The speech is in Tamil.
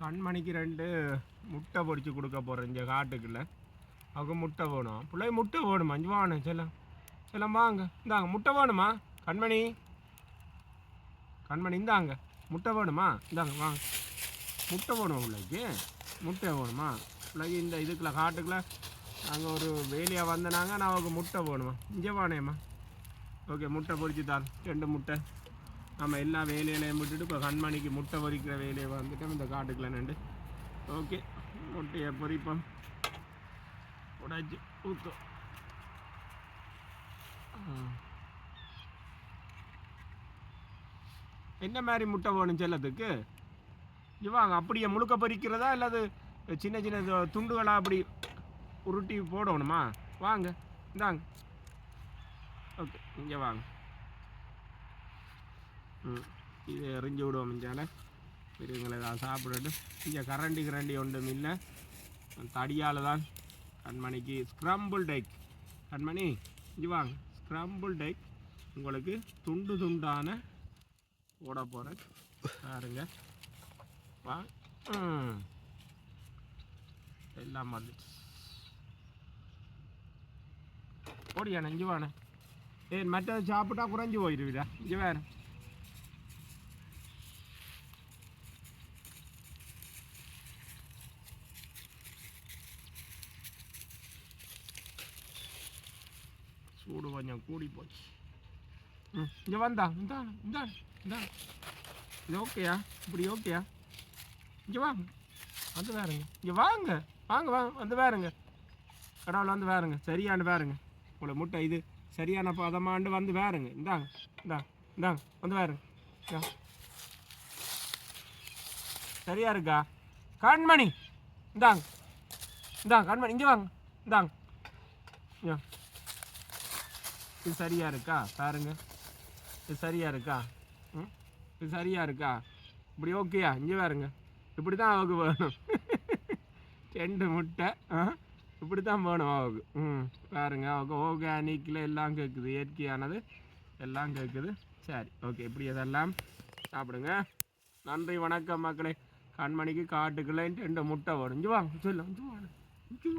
கண்மணிக்கு ரெண்டு முட்டை பொடிச்சு கொடுக்க போகிறேன் இங்கே காட்டுக்குள்ள. அவங்க முட்டை வேணும். பிள்ளை முட்டை வேணுமா? இங்கே வாணும் செல்லம். செல்லம் வாங்க. இந்தாங்க முட்டை வேணுமா? கண்மணி. கண்மணி இந்தாங்க. முட்டை வேணுமா? இந்தாங்க வாங்க. முட்டை வேணுமா பிள்ளைக்கு? முட்டை வேணுமா? பிள்ளைக்கு இந்த இதுக்குள்ள காட்டுக்குள்ள. நாங்கள் ஒரு வேலையாக வந்தனாங்க நான் அவங்க முட்டை வேணுமா? இங்கே வானேம்மா. ஓகே முட்டை பொரிச்சு தான் ரெண்டு முட்டை. நம்ம எல்லா வேலையிலையும் விட்டுட்டு இப்போ கண்மணிக்கு முட்டை பொறிக்கிற வேலையை வந்துட்டோம். இந்த காட்டுக்குள்ள நண்டு ஓகே முட்டையை பொறிப்போம் உடைச்சு ஊற்றும் என்ன மாதிரி முட்டை வேணும் செல்லத்துக்கு? இவாங்க அப்படியே முழுக்க பொறிக்கிறதா இல்லாது சின்ன சின்ன துண்டுகளாக அப்படி உருட்டி போடணுமா? வாங்க இந்தாங்க. ஓகே இங்கே வாங்க. இது எறிஞ்சு விடுவோம் மிஞ்சால. பெரியவங்களை தான் சாப்பிட்டுட்டு. இங்கே கரண்டி கரண்டி ஒன்றும் இல்லை. தடியால் தான் கண்மணிக்கு ஸ்க்ரம்பிள் டைக் கண்மணி இங்கே வாங்க. ஸ்க்ரம்பிள் டைக் உங்களுக்கு துண்டு துண்டான ஓட போகிறேன் பாருங்க. வா. எல்லாம் வந்து. ஓடியானே இங்கே வாணே ஏன் மற்றது சாப்பிட்டா குறைஞ்சி போயிடுவீடா இங்கே வேறு. சூடு கொஞ்சம் கூடி போச்சு. ம் இங்கே வந்தா இந்தா இந்தா இந்தா. இது ஓகேயா இப்படி ஓகேயா இங்கே வாங்க. வந்து வேறுங்க இங்கே வாங்க. வாங்க வாங்க வந்து வேறுங்க கடவுள் வந்து வேறுங்க சரியானு வேறுங்க உங்களை முட்டை இது. சரியான பதமாண்டு வந்து வேறுங்க இந்தாங்க இந்தாங்க இந்தாங்க வந்து வேறுங்க சரியா இருக்கா? கண்மணி. இந்தாங்க. இந்தாங்க கண்மணி. இங்கே வாங்க. இந்தாங்க. ஐயா இது சரியாக இருக்கா? பாருங்க. இது சரியாக இருக்கா? ம்? இது சரியாக இருக்கா? இப்படி ஓகேயா இங்கே பாருங்க. இப்படி தான் அவக்கு வேணும். ரெண்டு முட்டை ஆ? இப்படி தான் வேணும் அவக்கு ம் பாருங்க. அவக்கு ஆர்கானிக்கில் எல்லாம் கேட்குது இயற்கையானது எல்லாம் கேட்குது சரி ஓகே இப்படி இதெல்லாம் சாப்பிடுங்க. நன்றி வணக்கம் மக்களே. கண்மணிக்கு காட்டுக்குள்ளே ரெண்டு முட்டை வரும் இங்கே வாங்க சொல்லு